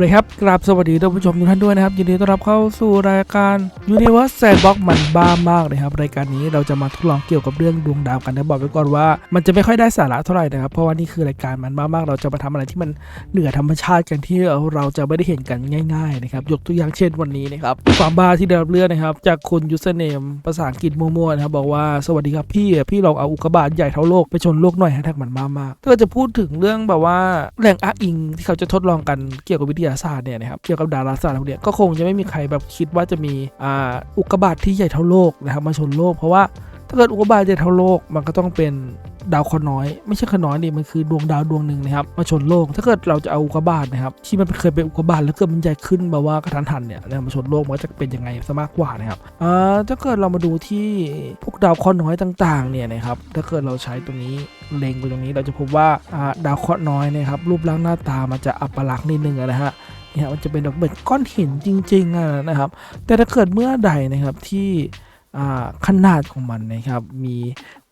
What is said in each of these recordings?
เลยครับ กราบสวัสดีท่านผู้ชมทุกท่านด้วยนะครับ ยินดีต้อนรับเข้าสู่รายการ Universe Sandbox มันบ้ามากเลยครับ รายการนี้เราจะมาทดลองเกี่ยวกับเรื่องดวงดาวกันนะบอกไว้ก่อนว่า มันจะไม่ค่อยได้สาระเท่าไหร่นะครับ เพราะว่านี่คือรายการมันบ้ามาก เราจะมาทำอะไรที่มันเหนือธรรมชาติกันที่เราจะไม่ได้เห็นกันง่ายๆนะครับ ยกตัวอย่างเช่นวันนี้นะครับ ความบ้าที่ได้รับเลือกนะครับ จากคุณยูสเนมภาษาอังกฤษมั่วๆนะครับบอกว่าสวัสดีครับพี่พี่ลองเอาอุกกาบาตใหญ่เท่าโลกไปชนโลกหน่อยแฮชแท็กมันบ้ามากกิดจะพูดถึงเรื่องแบบว่าแหล่งอ้างอิงที่เขาจะทดลองกันเกี่ยวกับวิทยาศาสตร์เนี่ยนะครับเกี่ยวกับดาราศาสตร์พวกเนี้ยก็คงจะไม่มีใครแบบคิดว่าจะมีอ่าอุกกาบาตที่ใหญ่เท่าโลกนะครับมาชนโลกเพราะว่าถ้าเกิดอุกกาบาตใหญ่เท่าโลกมันก็ต้องเป็นดาวเคราะห์น้อย ไม่ใช่เคราะห์น้อยนี่มันคือดวงดาวดวงหนึ่งนะครับมาชนโลก ถ้าเกิดเราจะเอาอุกกาบาตนะครับที่มันเคยเป็นอุกกาบาตแล้วเกิดมันใหญ่ขึ้นแบบว่ากระทันหันเนี่ยแล้วมาชนโลกมันจะเป็นยังไงซะมากกว่านะครับอ่าถ้าเกิดเรามาดูที่พวกดาวเคราะห์น้อยต่างๆเนี่ยนะครับถ้าเกิดเราใช้ตรงนี้เล็งไปตรงนี้เราจะพบว่าดาวเคราะห์น้อยนะครับรูปร่างหน้าตามันจะอัปลักษณ์นิดนึงนะฮะ เนี่ยมันจะเป็นแบบเหมือนก้อนหินจริงๆนะครับ แต่ถ้าเกิดเมื่อใดนะครับที่ขนาดของมันนะครับมี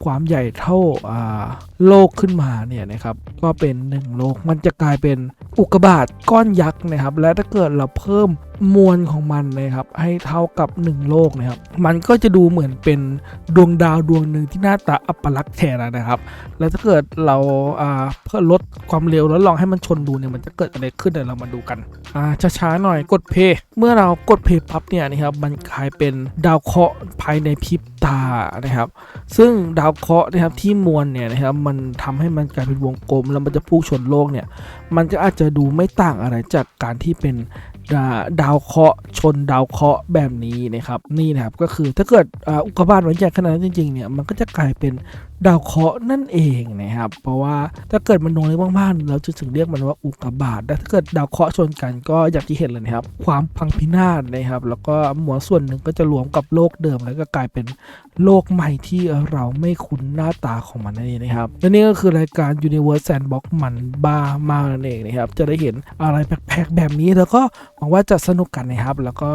ความใหญ่เท่าอ่าโลกขึ้นมาเนี่ยนะครับก็เป็นหนึ่งโลกมันจะกลายเป็นอุกกาบาตก้อนยักษ์นะครับ และถ้าเกิดเราเพิ่มมวลของมันนะครับ ให้เท่ากับ 1 โลกนะครับ มันก็จะดูเหมือนเป็นดวงดาวดวงหนึ่งที่หน้าตาอัปลักษณ์แทนนะครับ แล้วถ้าเกิดเราอ่าเพื่อลดความเร็วแล้วลองให้มันชนดูเนี่ยมันจะเกิดอะไรขึ้นเดี๋ยวเรามาดูกันอ่าช้าๆหน่อยกดเพย์เมื่อเรากดเพย์ปั๊บเนี่ยนะครับมันกลายเป็นดาวเคราะห์ภายในพริบตานะครับ ซึ่งดาวเคราะห์นะครับที่มวลเนี่ยนะครับมันทำให้มันกลายเป็นวงกลม แล้วมันจะพุ่งชนโลกเนี่ยมันก็อาจจะดูไม่ต่างอะไรจากการที่เป็นดาดาวเคราะห์ชนดาวเคราะห์แบบนี้นะครับนี่นะครับก็คือถ้าเกิดอุกกาบาตมันใหญ่ขนาดนั้นจริงๆเนี่ยมันก็จะกลายเป็นดาวเคราะห์นั่นเองนะครับ เพราะว่าถ้าเกิดมันโดนเล็กมากๆเราจะถึงเรียกมันว่าอุกกาบาตแต่ถ้าเกิดดาวเคราะห์ชนกันก็อย่างที่เห็นเลยนะครับ ความพังพินาศนะครับ แล้วก็หมวส่วนหนึ่งก็จะรวมกับโลกเดิม แล้วก็กลายเป็นโลกใหม่ที่เราไม่คุ้นหน้าตาของมันนั่นเองนะครับและนี่ก็คือรายการ Universe Sandbox มันบ้ามากนั่นเองนะครับ จะได้เห็นอะไรแปลกๆแบบนี้แล้วก็หวังว่าจะสนุกกันนะครับ แล้วก็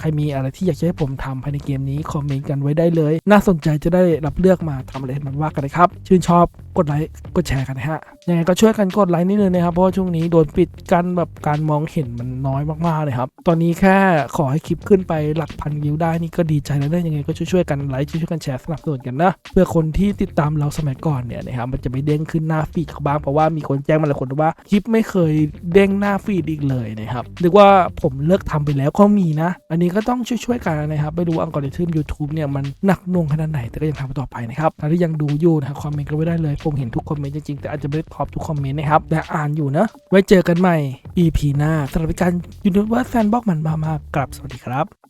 ใครมีอะไรที่อยากให้ผมทำภายในเกมนี้คอมเมนต์กันไว้ได้เลย น่าสนใจจะได้รับเลือกมาทำอะไรให้มันว่ากันนะครับ ชื่นชอบกดไลค์กดแชร์กันนะฮะยังไงก็ช่วยกันกดไลค์นิดนึงนะครับเพราะช่วงนี้โดนปิดกันแบบการมองเห็นมันน้อยมากๆเลยครับตอนนี้แค่ขอให้คลิปขึ้นไปหลักพันวิวได้นี่ก็ดีใจแล้วนะยังไงก็ช่วยๆกันไลค์ช่วยๆกันแชร์สนับสนุนกันนะเพื่อคนที่ติดตามเราสมัยก่อนเนี่ยนะครับมันจะไม่เด้งขึ้นหน้าฟีดเขาบ้างเพราะว่ามีคนแจ้งมาหลายคนว่าคลิปไม่เคยเด้งหน้าฟีดอีกเลยนะครับหรือว่าผมเลิกทำไปแล้วก็มีนะ อันนี้ก็ต้องช่วยๆกันนะครับไม่รู้อัลกอริทึม YouTube เนี่ยมันหนักหน่วงขนาดไหนแต่ก็ยังทำต่อไปนะครับถ้าที่ยังดูอยู่นะครับคอมเมนต์ก็ไว้ได้เลย ผมเห็นทุกคอมเมนต์จริงๆแต่อาจจะไม่ได้ตอบทุกคอมเมนต์นะครับแต่อ่านอยู่นะไว้เจอกันใหม่ EP หน้าสำหรับการยูนิเวอร์แฟนบ็อกมันมามากกลับสวัสดีครับ